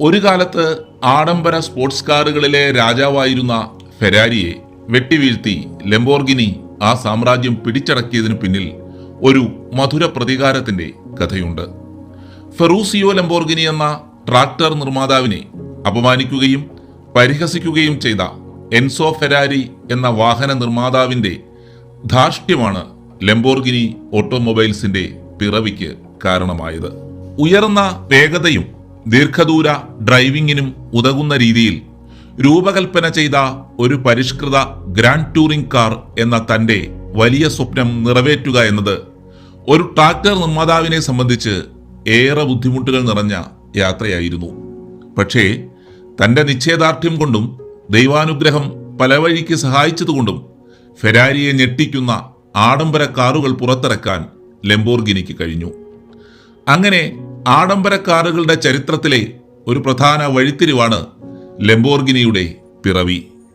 ഒരു കാലത്ത് ആഡംബര സ്പോർട്സ് കാറുകളിലെ രാജാവായിരുന്ന ഫെരാരിയെ വെട്ടിവീഴ്ത്തി ലംബോർഗിനി ആ സാമ്രാജ്യം പിടിച്ചടക്കിയതിനു പിന്നിൽ ഒരു മധുര പ്രതികാരത്തിന്റെ കഥയുണ്ട്. ഫെറൂസിയോ ലംബോർഗിനി എന്ന ട്രാക്ടർ നിർമ്മാതാവിനെ അപമാനിക്കുകയും പരിഹസിക്കുകയും ചെയ്ത എൻസോ ഫെരാരി എന്ന വാഹന നിർമ്മാതാവിന്റെ ധാർഷ്ട്യമാണ് ലംബോർഗിനി ഓട്ടോമൊബൈൽസിന്റെ പിറവിക്ക് കാരണമായത്. ഉയർന്ന വേഗതയും ദീർഘദൂര ഡ്രൈവിംഗിനും ഉതകുന്ന രീതിയിൽ രൂപകൽപ്പന ചെയ്ത ഒരു പരിഷ്കൃത ഗ്രാൻഡ് ടൂറിംഗ് കാർ എന്ന തന്റെ വലിയ സ്വപ്നം നിറവേറ്റുക എന്നത് ഒരു ട്രാക്ടർ നിർമ്മാതാവിനെ സംബന്ധിച്ച് ഏറെ ബുദ്ധിമുട്ടുകൾ നിറഞ്ഞ യാത്രയായിരുന്നു. പക്ഷേ തന്റെ നിശ്ചയദാർഢ്യം കൊണ്ടും ദൈവാനുഗ്രഹം പല വഴിക്ക് സഹായിച്ചതുകൊണ്ടും ഫെരാരിയെ ഞെട്ടിക്കുന്ന ആഡംബര കാറുകൾ പുറത്തിറക്കാൻ ലംബോർഗിനിക്ക് കഴിഞ്ഞു. അങ്ങനെ ആഡംബര കാറുകളുടെ ചരിത്രത്തിലെ ഒരു പ്രധാന വഴിത്തിരിവാണ് ലംബോർഗിനിയുടെ പിറവി.